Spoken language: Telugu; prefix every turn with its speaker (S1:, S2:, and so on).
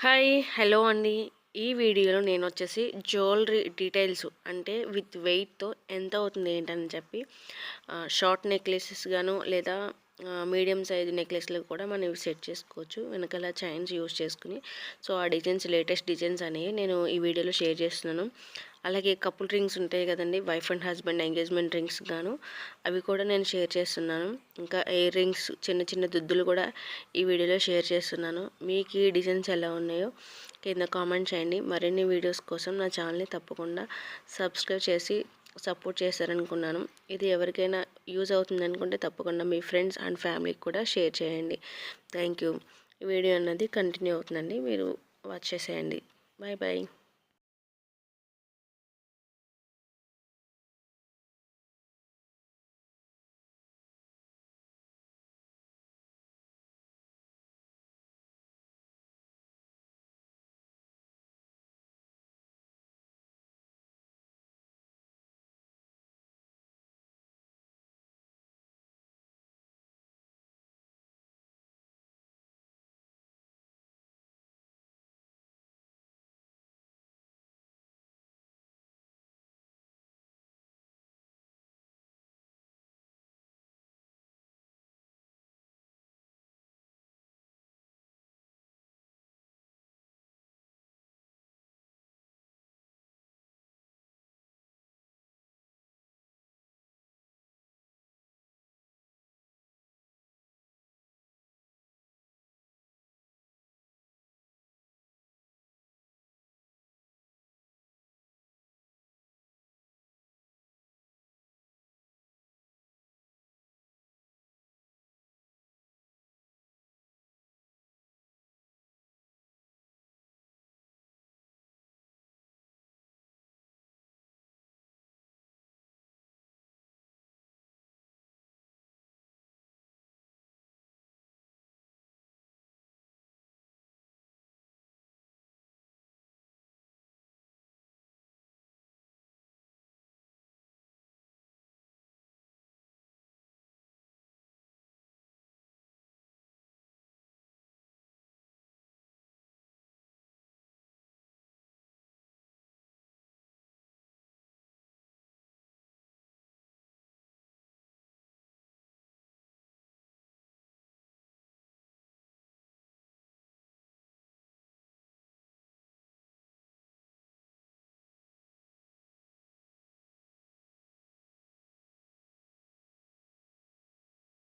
S1: హాయ్ హలో అండి. ఈ వీడియోలో నేను వచ్చేసి జ్యువెలరీ డీటెయిల్స్ అంటే విత్ వెయిట్తో ఎంత అవుతుంది ఏంటని చెప్పి షార్ట్ నెక్లెసెస్ గాను లేదా మీడియం సైజ్ నెక్లెస్లు కూడా మనం సెట్ చేసుకోవచ్చు. వెనకాల చైన్స్ యూస్ చేసుకుని. సో ఆ డిజైన్స్ లేటెస్ట్ డిజైన్స్ అనేవి నేను ఈ వీడియోలో షేర్ చేస్తున్నాను. అలాగే కపుల్ రింగ్స్ ఉంటాయి కదండి wife and husband engagement rings గాను. అవి కూడా నేను షేర్ చేస్తున్నాను. ఇంకా ఎయిర్ రింగ్స్ చిన్న చిన్న దుద్దులు కూడా ఈ వీడియోలో షేర్ చేస్తున్నాను. మీకు ఈ డిజైన్స్ ఎలా ఉన్నాయో కింద కామెంట్ చేయండి. మరిన్ని వీడియోస్ కోసం నా ఛానల్ని తప్పకుండా సబ్స్క్రైబ్ చేసి సపోర్ట్ చేశారనుకున్నాను. ఇది ఎవరికైనా యూజ్ అవుతుంది అనుకుంటే తప్పకుండా మీ ఫ్రెండ్స్ అండ్ ఫ్యామిలీకి కూడా షేర్ చేయండి. Thank you. వీడియో అన్నది కంటిన్యూ అవుతుందండి. మీరు వాచ్ చేసేయండి. Bye bye